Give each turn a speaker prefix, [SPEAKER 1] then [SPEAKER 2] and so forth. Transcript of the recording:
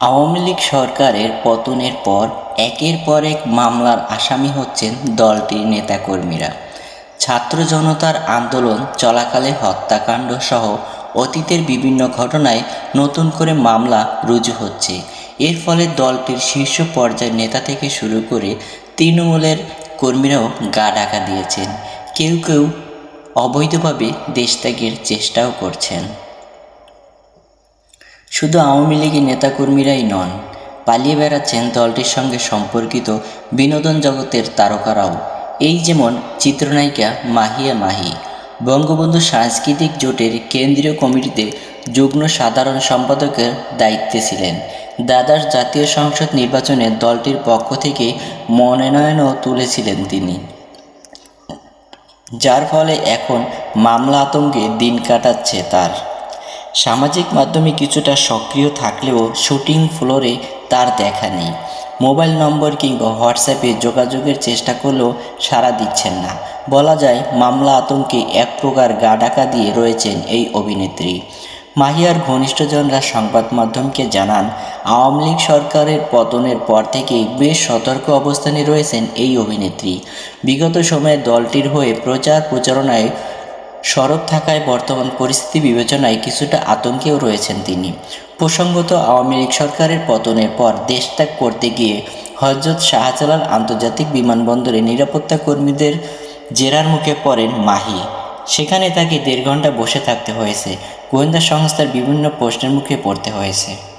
[SPEAKER 1] আওয়ামী লীগ সরকারের পতনের পর একের পর এক মামলার আসামি হচ্ছেন দলটির নেতাকর্মীরা। ছাত্র জনতার আন্দোলন, চলাকালে হত্যাকাণ্ড সহ অতীতের বিভিন্ন ঘটনায় নতুন করে মামলা রুজু হচ্ছে। এর ফলে দলটির শীর্ষ পর্যায়ের নেতা থেকে শুরু করে তৃণমূলের কর্মীরাও গা ঢাকা দিয়েছেন। কেউ কেউ অবৈধভাবে দেশত্যাগের চেষ্টাও করছেন। শুধু আওয়ামী লীগের নেতাকর্মীরাই নন, পালিয়ে বেড়াচ্ছেন দলটির সঙ্গে সম্পর্কিত বিনোদন জগতের তারকারাও। এই যেমন চিত্রনায়িকা মাহিয়া মাহি, বঙ্গবন্ধু সাংস্কৃতিক জোটের কেন্দ্রীয় কমিটিতে যুগ্ম সাধারণ সম্পাদকের দায়িত্বে ছিলেন। দ্বাদশ জাতীয় সংসদ নির্বাচনে দলটির পক্ষ থেকে মনোনয়নও তুলেছিলেন তিনি। যার ফলে এখন মামলা আতঙ্কে দিন কাটাচ্ছে তার। সামাজিক মাধ্যমে কিছুটা সক্রিয় থাকলেও শুটিং ফ্লোরে তার দেখা নেই। মোবাইল নম্বর কিংবা হোয়াটসঅ্যাপে যোগাযোগের চেষ্টা করলেও সাড়া দিচ্ছেন না। বলা যায়, মামলা আতঙ্কে এক প্রকার গা ডাকা দিয়ে রয়েছেন এই অভিনেত্রী। মাহিয়ার ঘনিষ্ঠজনরা সংবাদ মাধ্যমকে জানান, আওয়ামী লীগ সরকারের পতনের পর থেকেই বেশ সতর্ক অবস্থানে রয়েছেন এই অভিনেত্রী। বিগত সময়ে দলটির হয়ে প্রচার প্রচারণায় সরব থাকায় বর্তমান পরিস্থিতি বিবেচনায় কিছুটা আতঙ্কেও রয়েছেন তিনি। প্রসঙ্গত, আওয়ামী লীগ সরকারের পতনের পর দেশ ত্যাগ করতে গিয়ে হজরত শাহজালাল আন্তর্জাতিক বিমানবন্দরে নিরাপত্তা কর্মীদের জেরার মুখে পড়েন মাহি। সেখানে তাকে দেড় ঘণ্টা বসে থাকতে হয়েছে। গোয়েন্দা সংস্থার বিভিন্ন প্রশ্নের মুখে পড়তে হয়েছে।